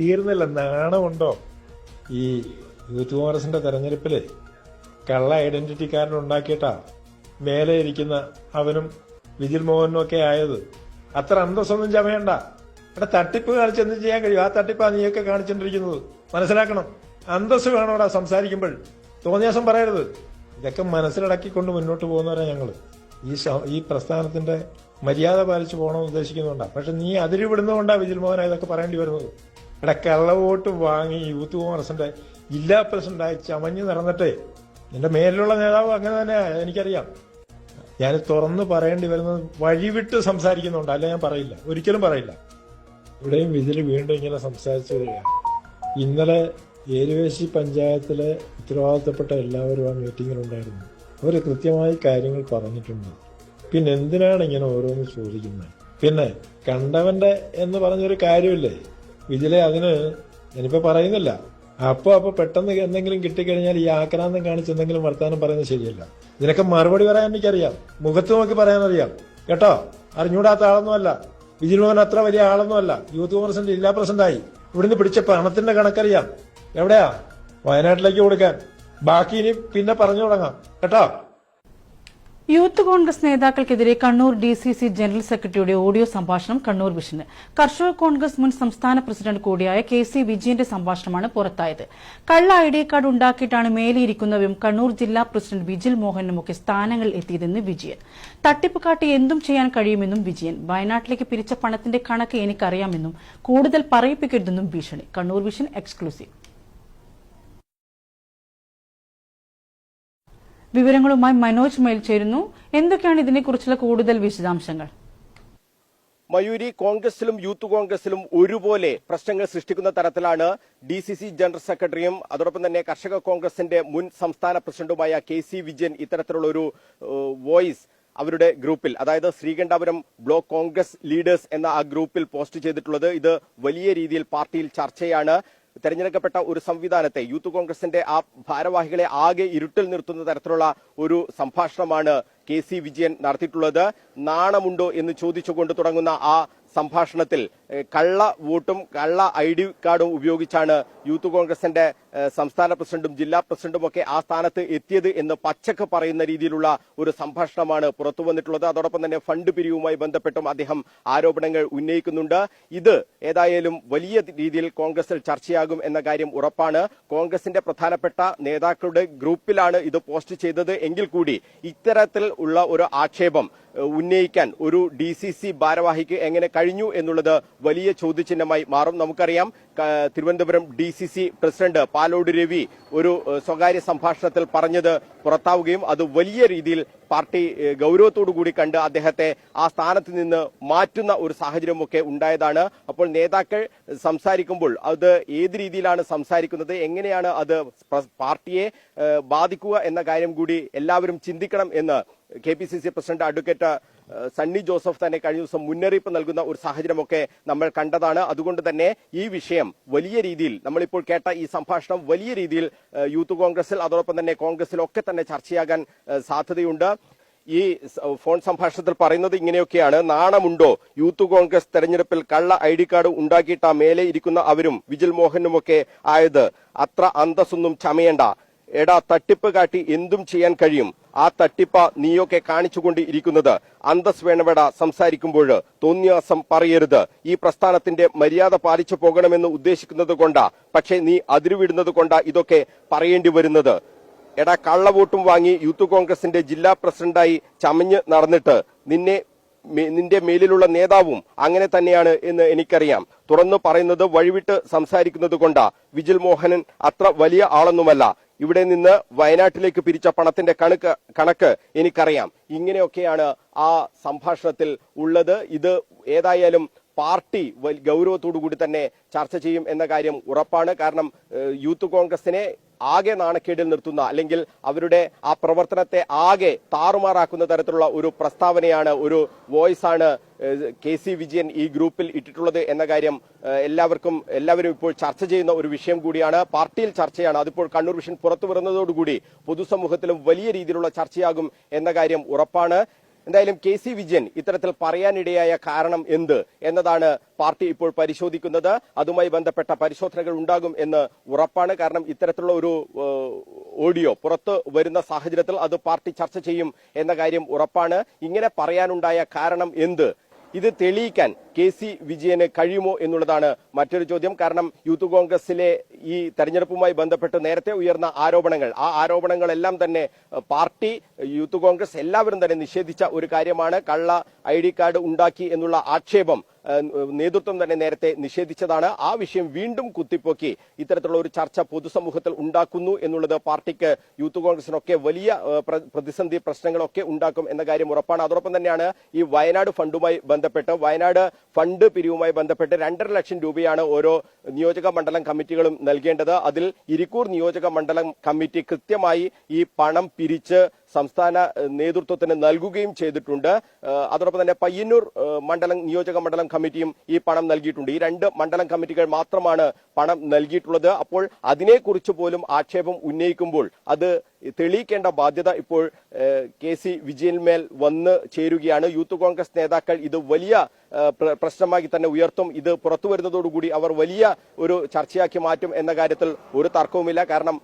തീർന്നില്ല. നാണമുണ്ടോ? ഈ യൂത്ത് കോൺഗ്രസിന്റെ തെരഞ്ഞെടുപ്പിൽ കള്ള ഐഡന്റിറ്റിക്കാരൻ ഉണ്ടാക്കിയിട്ടാ മേലെ ഇരിക്കുന്ന അവനും വിജിൽ മോഹനും ഒക്കെ ആയത്. അത്ര അന്തസ്സൊന്നും ചമയണ്ട. ഇവിടെ തട്ടിപ്പ് കാണിച്ചെന്ത് ചെയ്യാൻ കഴിയും? ആ തട്ടിപ്പാ നീയൊക്കെ കാണിച്ചോണ്ടിരിക്കുന്നത്. മനസ്സിലാക്കണം. അന്തസ് വേണം ഇവിടെ സംസാരിക്കുമ്പോൾ തോന്നിയാസം പറയരുത്. ഇതൊക്കെ മനസ്സിലടക്കിക്കൊണ്ട് മുന്നോട്ട് പോകുന്നവരാ ഞങ്ങൾ. ഈ ഈ പ്രസ്ഥാനത്തിന്റെ മര്യാദ പാലിച്ചു പോകണമെന്ന് ഉദ്ദേശിക്കുന്നുണ്ടാ. പക്ഷെ നീ അതിരുവിടുന്നതുകൊണ്ടാ വിജിൽ മോഹന ഇതൊക്കെ പറയേണ്ടി വരുന്നത്. ഇവിടെ കള്ളവോട്ട് വാങ്ങി യൂത്ത് കോൺഗ്രസിന്റെ ജില്ലാ പ്രസിഡന്റായി ചമഞ്ഞു നടന്നിട്ടേ നിന്റെ മേലിലുള്ള നേതാവ് അങ്ങനെ തന്നെ എനിക്കറിയാം. ഞാൻ തുറന്ന് പറയേണ്ടി വരുന്നത് വഴിവിട്ട് സംസാരിക്കുന്നുണ്ട് അല്ല ഞാൻ പറയില്ല ഒരിക്കലും പറയില്ല. ഇവിടെയും ഇതിൽ വീണ്ടും ഇങ്ങനെ സംസാരിച്ചു വരികയാണ്. ഇന്നലെ ഏരുവേശി പഞ്ചായത്തിലെ ഉത്തരവാദിത്തപ്പെട്ട എല്ലാവരും ആ മീറ്റിങ്ങിലുണ്ടായിരുന്നു. അവർ കൃത്യമായി കാര്യങ്ങൾ പറഞ്ഞിട്ടുണ്ട്. പിന്നെ എന്തിനാണ് ഇങ്ങനെ ഓരോന്ന് ചോദിക്കുന്നത്? പിന്നെ കണ്ടവന്റെ എന്ന് പറഞ്ഞൊരു കാര്യമില്ലേ? വിജിലെ അതിന് ഞാനിപ്പോ പറയുന്നില്ല. അപ്പൊ അപ്പൊ പെട്ടെന്ന് എന്തെങ്കിലും കിട്ടിക്കഴിഞ്ഞാൽ ഈ ആക്രാന്തം കാണിച്ച് എന്തെങ്കിലും വർത്താനം പറയുന്നത് ശരിയല്ല. ഇതിനൊക്കെ മറുപടി പറയാൻ എനിക്കറിയാം. മുഖത്ത് നോക്കി പറയാനറിയാം. കേട്ടോ? അറിഞ്ഞൂടാത്ത ആളൊന്നുമല്ല. വിജിൽ മോഹൻ അത്ര വലിയ ആളൊന്നുമല്ല. യൂത്ത് കോൺഗ്രസിന്റെ ജില്ലാ പ്രസിഡന്റായി ഇവിടുന്ന് പിടിച്ച പണത്തിന്റെ കണക്കറിയാം. എവിടെയാ? വയനാട്ടിലേക്ക് കൊടുക്കാൻ. ബാക്കി ഇനി പിന്നെ പറഞ്ഞു തുടങ്ങാം. കേട്ടോ? Youth Congress നേതാക്കൾക്കെതിരെ Kannur D C C general സെക്രട്ടറിയുടെ ഓഡിയോ സംഭാഷണം കണ്ണൂർ വിഷന്. കർഷക കോൺഗ്രസ് മുൻ സംസ്ഥാന പ്രസിഡന്റ് കൂടിയായ കെ സി വിജയന്റെ സംഭാഷണമാണ് പുറത്തായത്. കള്ള ഐ ഡി കാർഡ് ഉണ്ടാക്കിയിട്ടാണ് മേലിയിരിക്കുന്നവരും കണ്ണൂർ ജില്ലാ പ്രസിഡന്റ് വിജിൽ മോഹനുമൊക്കെ സ്ഥാനങ്ങൾ എത്തിയതെന്ന് വിജയൻ. തട്ടിപ്പ് കാട്ടി എന്തും ചെയ്യാൻ കഴിയുമെന്നും വിജയൻ. വയനാട്ടിലേക്ക് പിരിച്ച പണത്തിന്റെ കണക്ക് എനിക്കറിയാമെന്നും കൂടുതൽ പറയിപ്പിക്കരുതെന്നും ഭീഷണി. Kannur vision exclusive. വിവരങ്ങളുമായി മനോജ് മേൽ ചേരുന്നു. എന്തൊക്കെയാണ് ഇതിനെക്കുറിച്ചുള്ള കൂടുതൽ വിശദാംശങ്ങൾ? മയൂരി കോൺഗ്രസിലും യൂത്ത് കോൺഗ്രസിലും ഒരുപോലെ പ്രശ്നങ്ങൾ സൃഷ്ടിക്കുന്ന തരത്തിലാണ് ഡി സി സി ജനറൽ സെക്രട്ടറിയും അതോടൊപ്പം തന്നെ കർഷക കോൺഗ്രസിന്റെ മുൻ സംസ്ഥാന പ്രസിഡന്റുമായ കെ സി വിജയൻ ഇത്തരത്തിലുള്ള ഒരു വോയിസ് അവരുടെ ഗ്രൂപ്പിൽ അതായത് ശ്രീകണ്ഠാപുരം ബ്ലോക്ക് കോൺഗ്രസ് ലീഡേഴ്സ് എന്ന ആ ഗ്രൂപ്പിൽ പോസ്റ്റ് ചെയ്തിട്ടുള്ളത്. ഇത് വലിയ രീതിയിൽ പാർട്ടിയിൽ ചർച്ചയാണ്. തെരഞ്ഞെടുക്കപ്പെട്ട ഒരു സംവിധാനത്തെ യൂത്ത് കോൺഗ്രസിന്റെ ആ ഭാരവാഹികളെ ആകെ ഇരുട്ടിൽ നിർത്തുന്ന തരത്തിലുള്ള ഒരു സംഭാഷണമാണ് കെ സി വിജയൻ നടത്തിയിട്ടുള്ളത് നാണമുണ്ടോ എന്ന് ചോദിച്ചുകൊണ്ട് തുടങ്ങുന്ന ആ സംഭാഷണത്തിൽ കള്ള വോട്ടും കള്ള ഐ ഡി കാർഡും ഉപയോഗിച്ചാണ് യൂത്ത് കോൺഗ്രസിന്റെ സംസ്ഥാന പ്രസിഡന്റും ജില്ലാ പ്രസിഡന്റും ഒക്കെ ആ സ്ഥാനത്ത് എത്തിയത് എന്ന് പച്ചക്ക് പറയുന്ന രീതിയിലുള്ള ഒരു സംഭാഷണമാണ് പുറത്തു വന്നിട്ടുള്ളത്. അതോടൊപ്പം തന്നെ ഫണ്ട് പിരിവുമായി ബന്ധപ്പെട്ടും അദ്ദേഹം ആരോപണങ്ങൾ ഉന്നയിക്കുന്നുണ്ട്. ഇത് ഏതായാലും വലിയ രീതിയിൽ കോൺഗ്രസിൽ ചർച്ചയാകും എന്ന കാര്യം ഉറപ്പാണ്. കോൺഗ്രസിന്റെ പ്രധാനപ്പെട്ട നേതാക്കളുടെ ഗ്രൂപ്പിലാണ് ഇത് പോസ്റ്റ് ചെയ്തത്. എങ്കിൽ കൂടി ഇത്തരത്തിൽ ഉള്ള ഒരു ആക്ഷേപം ഉന്നയിക്കാൻ ഒരു ഡി സി സി ഭാരവാഹിക്ക് എങ്ങനെ കഴിഞ്ഞു എന്നുള്ളത് വലിയ ചോദ്യചിഹ്നമായി മാറും. നമുക്കറിയാം Thiruvananthapuram D C C president Palode Ravi ഒരു സ്വകാര്യ സംഭാഷണത്തിൽ പറഞ്ഞത് പുറത്താവുകയും അത് വലിയ രീതിയിൽ പാർട്ടി ഗൗരവത്തോടു കൂടി കണ്ട് അദ്ദേഹത്തെ ആ സ്ഥാനത്ത് നിന്ന് മാറ്റുന്ന ഒരു സാഹചര്യമൊക്കെ ഉണ്ടായതാണ്. അപ്പോൾ നേതാക്കൾ സംസാരിക്കുമ്പോൾ അത് ഏത് രീതിയിലാണ് സംസാരിക്കുന്നത് എങ്ങനെയാണ് അത് പാർട്ടിയെ ബാധിക്കുക എന്ന കാര്യം കൂടി എല്ലാവരും ചിന്തിക്കണം എന്ന് K P C C president advocate ഏഹ്, സണ്ണി ജോസഫ് തന്നെ കഴിഞ്ഞ ദിവസം മുന്നറിയിപ്പ് നൽകുന്ന ഒരു സാഹചര്യമൊക്കെ നമ്മൾ കണ്ടതാണ്. അതുകൊണ്ട് തന്നെ ഈ വിഷയം വലിയ രീതിയിൽ നമ്മളിപ്പോൾ കേട്ട ഈ സംഭാഷണം വലിയ രീതിയിൽ യൂത്ത് കോൺഗ്രസിൽ അതോടൊപ്പം തന്നെ കോൺഗ്രസിലൊക്കെ തന്നെ ചർച്ചയാകാൻ സാധ്യതയുണ്ട്. ഈ ഫോൺ സംഭാഷണത്തിൽ പറയുന്നത് ഇങ്ങനെയൊക്കെയാണ്. നാണമുണ്ടോ? യൂത്ത് കോൺഗ്രസ് തെരഞ്ഞെടുപ്പിൽ കള്ള ഐ ഡി കാർഡ് ഉണ്ടാക്കിയിട്ട മേലെ ഇരിക്കുന്ന അവരും വിജിൽ മോഹനുമൊക്കെ ആയത്. അത്ര അന്തസ്സൊന്നും ചമയണ്ട. എടാ തട്ടിപ്പ് കാട്ടി എന്തും ചെയ്യാൻ കഴിയും. ആ തട്ടിപ്പ നീയൊക്കെ കാണിച്ചുകൊണ്ട് ഇരിക്കുന്നത്. അന്തസ് വേണവട സംസാരിക്കുമ്പോൾ. തോന്നിയാസം പറയരുത്. ഈ പ്രസ്ഥാനത്തിന്റെ മര്യാദ പാലിച്ചു പോകണമെന്ന് ഉദ്ദേശിക്കുന്നത് കൊണ്ടാ. പക്ഷേ നീ അതിരുവിടുന്നത് കൊണ്ടാ ഇതൊക്കെ പറയേണ്ടി വരുന്നത്. എടാ കള്ളവോട്ടും വാങ്ങി യൂത്ത് കോൺഗ്രസിന്റെ ജില്ലാ പ്രസിഡന്റായി ചമഞ്ഞ് നടന്നിട്ട് നിന്നെ നിന്റെ മേലിലുള്ള നേതാവും അങ്ങനെ തന്നെയാണ് എന്ന് എനിക്കറിയാം. തുറന്നു പറയുന്നത് വഴിവിട്ട് സംസാരിക്കുന്നത് കൊണ്ടാ. വിജിൽ മോഹനൻ അത്ര വലിയ ആളൊന്നുമല്ല. ഇവിടെ നിന്ന് വയനാട്ടിലേക്ക് പിരിച്ച പണത്തിന്റെ കണക്ക് കണക്ക് എനിക്കറിയാം. ഇങ്ങനെയൊക്കെയാണ് ആ സംഭാഷണത്തിൽ ഉള്ളത്. ഇത് ഏതായാലും പാർട്ടി ഗൗരവത്തോടു കൂടി തന്നെ ചർച്ച ചെയ്യും എന്ന കാര്യം ഉറപ്പാണ്. കാരണം യൂത്ത് കോൺഗ്രസിനെ ആകെ നാണക്കേടിൽ നിർത്തുന്ന അല്ലെങ്കിൽ അവരുടെ ആ പ്രവർത്തനത്തെ ആകെ താറുമാറാക്കുന്ന തരത്തിലുള്ള ഒരു പ്രസ്താവനയാണ് ഒരു വോയിസ് ആണ് കെ സി വിജയൻ ഈ ഗ്രൂപ്പിൽ ഇട്ടിട്ടുള്ളത് എന്ന കാര്യം എല്ലാവർക്കും എല്ലാവരും ഇപ്പോൾ ചർച്ച ചെയ്യുന്ന ഒരു വിഷയം കൂടിയാണ് പാർട്ടിയിൽ ചർച്ചയാണ്. അതിപ്പോൾ കണ്ണൂർ വിഷൻ പുറത്തു വരുന്നതോടുകൂടി പൊതുസമൂഹത്തിലും വലിയ രീതിയിലുള്ള ചർച്ചയാകും എന്ന കാര്യം ഉറപ്പാണ്. എന്തായാലും കെ സി വിജയൻ ഇത്തരത്തിൽ പറയാനിടയായ കാരണം എന്ത് എന്നതാണ് പാർട്ടി ഇപ്പോൾ പരിശോധിക്കുന്നത്. അതുമായി ബന്ധപ്പെട്ട പരിശോധനകൾ ഉണ്ടാകും എന്ന് ഉറപ്പാണ്. കാരണം ഇത്തരത്തിലുള്ള ഒരു ഓഡിയോ പുറത്ത് വരുന്ന സാഹചര്യത്തിൽ അത് പാർട്ടി ചർച്ച ചെയ്യും എന്ന കാര്യം ഉറപ്പാണ്. ഇങ്ങനെ പറയാനുണ്ടായ കാരണം എന്ത് ഇത് തെളിയിക്കാൻ കെ സി വിജയന് കഴിയുമോ എന്നുള്ളതാണ് മറ്റൊരു ചോദ്യം. കാരണം യൂത്ത് കോൺഗ്രസിലെ ഈ തെരഞ്ഞെടുപ്പുമായി ബന്ധപ്പെട്ട് നേരത്തെ ഉയർന്ന ആരോപണങ്ങൾ. ആ ആരോപണങ്ങളെല്ലാം തന്നെ പാർട്ടി യൂത്ത് കോൺഗ്രസ് എല്ലാവരും തന്നെ നിഷേധിച്ച ഒരു കാര്യമാണ്. കള്ള ഐ കാർഡ് ഉണ്ടാക്കി എന്നുള്ള ആക്ഷേപം നേതൃത്വം തന്നെ നേരത്തെ നിഷേധിച്ചതാണ്. ആ വിഷയം വീണ്ടും കുത്തിപ്പൊക്കി. ഇത്തരത്തിലുള്ള ഒരു ചർച്ച പൊതുസമൂഹത്തിൽ ഉണ്ടാക്കുന്നു എന്നുള്ളത് പാർട്ടിക്ക് യൂത്ത് കോൺഗ്രസിനൊക്കെ വലിയ പ്രതിസന്ധി പ്രശ്നങ്ങളൊക്കെ ഉണ്ടാക്കും എന്ന കാര്യം ഉറപ്പാണ്. അതോടൊപ്പം തന്നെയാണ് ഈ വയനാട് ഫണ്ടുമായി ബന്ധപ്പെട്ട് വയനാട് ഫണ്ട് പിരിവുമായി ബന്ധപ്പെട്ട് രണ്ടര ലക്ഷം രൂപയാണ് ഓരോ നിയോജക മണ്ഡലം കമ്മിറ്റികളും നൽകേണ്ടത്. അതിൽ ഇരിക്കൂർ നിയോജക മണ്ഡലം കമ്മിറ്റി കൃത്യമായി ഈ പണം പിരിച്ച് സംസ്ഥാന നേതൃത്വത്തിന് നൽകുകയും ചെയ്തിട്ടുണ്ട്. അതോടൊപ്പം തന്നെ പയ്യന്നൂർ മണ്ഡലം നിയോജക മണ്ഡലം കമ്മിറ്റിയും ഈ പണം നൽകിയിട്ടുണ്ട്. ഈ രണ്ട് മണ്ഡലം കമ്മിറ്റികൾ മാത്രമാണ് പണം നൽകിയിട്ടുള്ളത്. അപ്പോൾ അതിനെക്കുറിച്ച് പോലും ആക്ഷേപം ഉന്നയിക്കുമ്പോൾ അത് തെളിയിക്കേണ്ട ബാധ്യത ഇപ്പോൾ കെ സി വിജയന്മേൽ വന്ന് ചേരുകയാണ്. യൂത്ത് കോൺഗ്രസ് നേതാക്കൾ ഇത് വലിയ പ്രശ്നമാക്കി തന്നെ ഉയർത്തും. ഇത് പുറത്തു വരുന്നതോടുകൂടി അവർ വലിയ ഒരു ചർച്ചയാക്കി മാറ്റും എന്ന കാര്യത്തിൽ ഒരു തർക്കവുമില്ല. കാരണം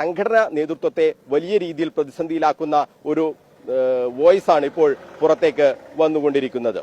സംഘടനാ നേതൃത്വത്തെ വലിയ രീതിയിൽ പ്രതിസന്ധിയിലാക്കുന്ന ഒരു വോയിസ് ആണ് ഇപ്പോൾ പുറത്തേക്ക് വന്നുകൊണ്ടിരിക്കുന്നത്.